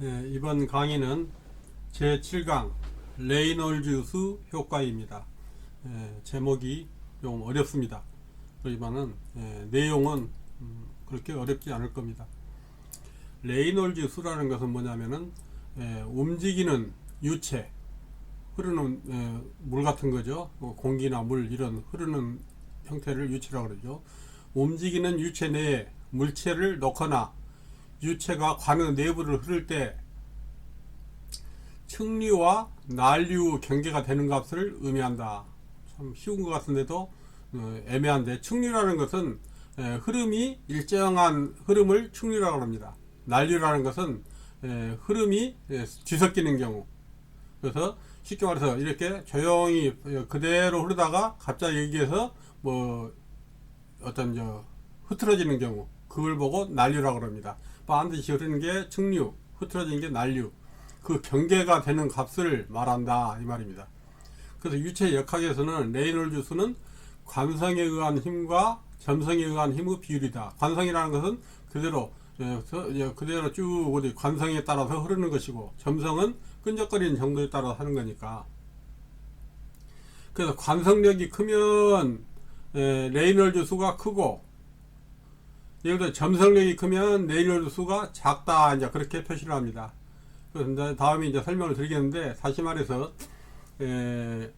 예, 이번 강의는 제7강 레이놀즈수 효과입니다. 예, 제목이 좀 어렵습니다. 그렇지만은 예, 내용은 음, 그렇게 어렵지 않을 겁니다. 레이놀즈 수라는 것은 뭐냐면은 예, 움직이는 유체, 흐르는 예, 물 같은 거죠. 뭐 공기나 물 이런 흐르는 형태를 유체라고 그러죠. 움직이는 유체 내에 물체를 넣거나 유체가 관의 내부를 흐를 때 층류와 난류 경계가 되는 값을 의미한다. 참 쉬운 것 같은데도 어, 애매한데 층류라는 것은 에, 흐름이 일정한 흐름을 층류라고 합니다. 난류라는 것은 에, 흐름이 에, 뒤섞이는 경우. 그래서 쉽게 말해서 이렇게 조용히 어, 그대로 흐르다가 갑자기 여기에서 뭐 어떤 저 흐트러지는 경우 그걸 보고 난류라고 합니다. 반드시 흐르는 게 측류, 흐트러지는 게 난류. 그 경계가 되는 값을 말한다 이 말입니다. 그래서 유체 역학에서는 레이놀즈 수는 관성에 의한 힘과 점성에 의한 힘의 비율이다. 관성이라는 것은 그대로 예, 서- 예, 그대로 쭉 어디 관성에 따라서 흐르는 것이고 점성은 끈적거리는 정도에 따라 하는 거니까. 그래서 관성력이 크면 예, 레이놀즈 수가 크고 예를 들어 점성력이 크면 레이놀즈 수가 작다 이제 그렇게 표시를 합니다. 그래서 다음에 이제 설명을 드리겠는데 다시 말해서 에,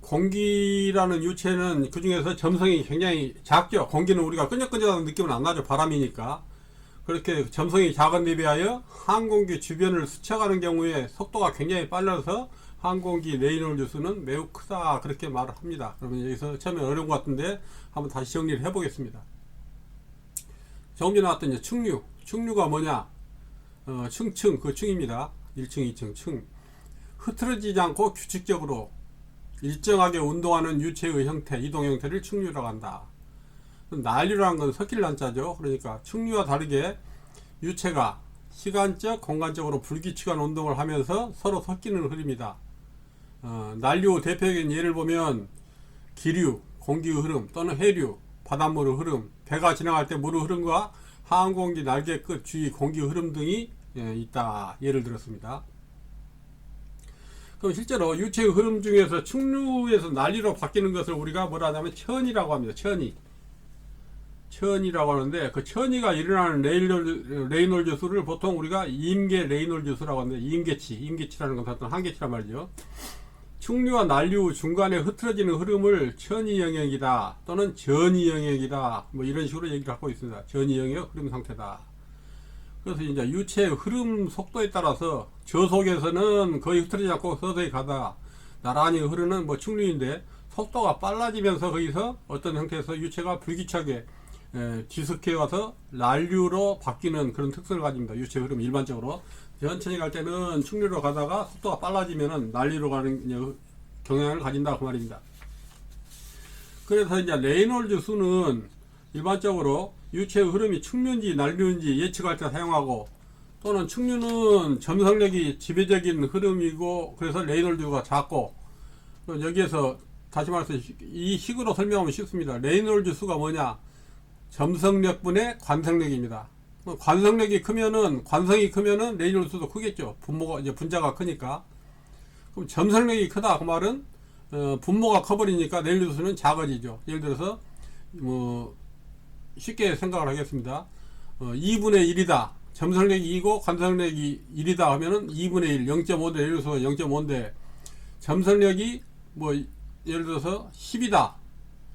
공기라는 유체는 그 중에서 점성이 굉장히 작죠. 공기는 우리가 끈적끈적한 느낌은 안 나죠. 바람이니까. 그렇게 점성이 작은 데 비하여 항공기 주변을 스쳐가는 경우에 속도가 굉장히 빨라서 항공기 레이놀드 수는 매우 크다 그렇게 말을 합니다. 그러면 여기서 처음에 어려운 것 같은데 한번 다시 정리를 해보겠습니다. 전에 나왔던 이제 충류, 충류가 뭐냐? 어, 층층 그 층입니다. 1층, 2층 층. 흐트러지지 않고 규칙적으로 일정하게 운동하는 유체의 형태, 이동 형태를 충류라고 한다. 난류라는 건 섞일 난자죠. 그러니까 충류와 다르게 유체가 시간적, 공간적으로 불규칙한 운동을 하면서 서로 섞이는 흐름이다. 어, 난류 대표적인 예를 보면 기류, 공기의 흐름 또는 해류, 바닷물의 흐름, 배가 지나갈 때 물의 흐름과 항공기 날개 끝 주위 공기 흐름 등이 예, 있다. 예를 들었습니다. 그럼 실제로 유체의 흐름 중에서 충류에서 난리로 바뀌는 것을 우리가 뭐라 하냐면 천이라고 합니다. 천이. 천이라고 하는데 그 천이가 일어나는 레이놀드, 레이놀드 수를 보통 우리가 임계 레이놀드 수라고 하는데 임계치, 임계치라는 건 어떤 한계치란 말이죠. 충류와 난류 중간에 흐트러지는 흐름을 천이 영역이다 또는 전이 영역이다 뭐 이런 식으로 얘기를 하고 있습니다. 전이 영역 흐름 상태다. 그래서 이제 유체의 흐름 속도에 따라서 저속에서는 거의 흐트러지지 않고 서서히 가다 나란히 흐르는 뭐 충류인데 속도가 빨라지면서 거기서 어떤 형태에서 유체가 불규칙하게 에, 뒤섞여 와서 난류로 바뀌는 그런 특성을 가집니다. 유체 흐름 일반적으로 천천히 갈 때는 충류로 가다가 속도가 빨라지면은 난리로 가는 경향을 가진다 그 말입니다. 그래서 이제 레이놀즈 수는 일반적으로 유체의 흐름이 충류인지 난류인지 예측할 때 사용하고 또는 충류는 점성력이 지배적인 흐름이고 그래서 레이놀즈가 작고 또 여기에서 다시 말해서 이 식으로 설명하면 쉽습니다. 레이놀즈 수가 뭐냐? 점성력분의 관성력입니다. 뭐 관성력이 크면은 관성이 크면은 레이놀드 수도 크겠죠. 분모가 이제 분자가 크니까. 그럼 점성력이 크다 그 말은 어, 분모가 커버리니까 레이놀드 수는 작아지죠. 예를 들어서 뭐 쉽게 생각을 하겠습니다. 어, 2분의 1이다. 점성력이 2고 관성력이 1이다 하면은 2분의 1, 0.5대 레이놀드 수가 0.5인데 점성력이 뭐 예를 들어서 10이다.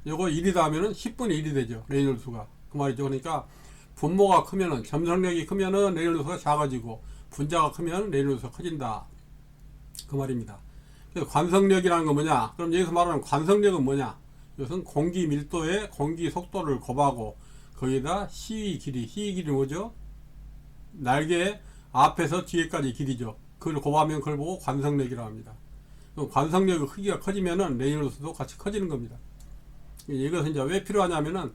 요거 1이다 하면은 10분의 1이 되죠. 레이놀드 수가. 그 말이죠. 그러니까 분모가 크면은 점성력이 크면은 레이놀드 수가 작아지고 분자가 크면 레이놀드 수가 커진다. 그 말입니다. 그래서 관성력이라는 건 뭐냐? 그럼 여기서 말하는 관성력은 뭐냐? 이것은 공기 밀도에 공기 속도를 곱하고 거기다 시위 길이, 시위 길이 뭐죠? 날개 앞에서 뒤에까지 길이죠. 그걸 곱하면 그걸 보고 관성력이라고 합니다. 관성력의 크기가 커지면은 레이놀드 수도 같이 커지는 겁니다. 이것은 이제 왜 필요하냐면은 에,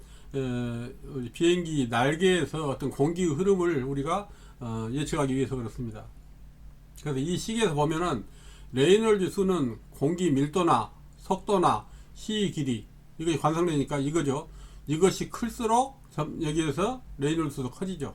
비행기 날개에서 어떤 공기의 흐름을 우리가 어, 예측하기 위해서 그렇습니다. 그래서 이 시계에서 보면은 레이놀드 수는 공기 밀도나 속도나 시 길이 이것이 관성력이니까 이거죠. 이것이 클수록 점- 여기에서 레이놀드 수도 커지죠.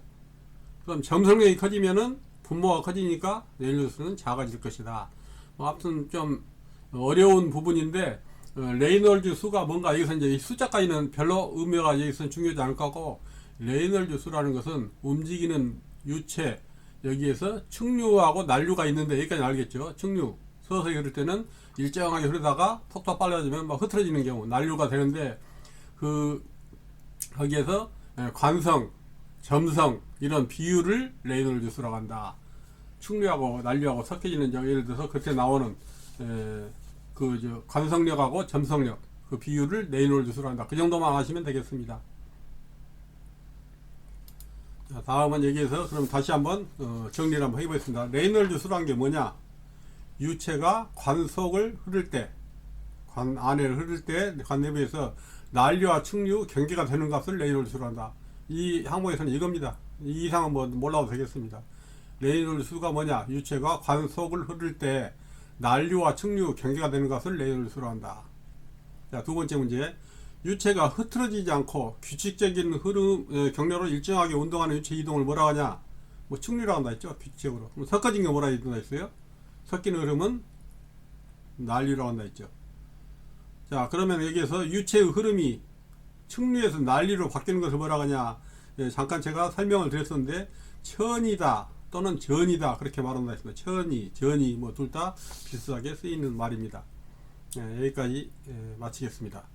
그럼 점성력이 커지면은 분모가 커지니까 레일놀 수는 작아질 것이다. 뭐 아무튼 좀 어려운 부분인데 어, 레이놀즈 수가 뭔가 여기서 이제 이 숫자까지는 별로 의미가 여기서는 중요하지 않을 것 같고 레이놀즈 수라는 것은 움직이는 유체 여기에서 충류하고 난류가 있는데 여기까지 알겠죠? 충류 서서히 흐를 때는 일정하게 흐르다가 톡톡 빨라지면 막 흐트러지는 경우 난류가 되는데 그 거기에서 예, 관성, 점성 이런 비율을 레이놀즈 수라고 한다. 충류하고 난류하고 섞여지는 저 예를 들어서 그때 나오는 그 저 관성력하고 점성력 그 비율을 레이놀즈 수로 한다. 그 정도만 아시면 되겠습니다. 자, 다음은 여기에서 그럼 다시 한번 어, 정리를 한번 해보겠습니다. 레이놀즈 수란 게 뭐냐? 유체가 관 속을 흐를 때, 관 안을 흐를 때, 관 내부에서 난류와 충류 경계가 되는 값을 레이놀즈 수로 한다. 이 항목에서는 이겁니다. 이 이상은 뭐 몰라도 되겠습니다. 레이놀드 수가 뭐냐? 유체가 관 속을 흐를 때 난류와 충류 경계가 되는 것을 레이놀드 수로 한다. 자, 두 번째 문제. 유체가 흐트러지지 않고 규칙적인 흐름 에, 경로로 일정하게 운동하는 유체 이동을 뭐라 하냐? 뭐 충류라고 한다 했죠? 규칙적으로. 그럼 섞어진 게 뭐라 한다 했어요? 섞이는 흐름은 난류라고 한다 했죠. 자, 그러면 여기에서 유체의 흐름이 충류에서 난리로 바뀌는 것을 뭐라 하냐? 예, 잠깐 제가 설명을 드렸었는데 천이다 또는 전이다 그렇게 말한다 했습니다. 천이, 전이 뭐 둘 다 비슷하게 쓰이는 말입니다. 예, 여기까지 예, 마치겠습니다.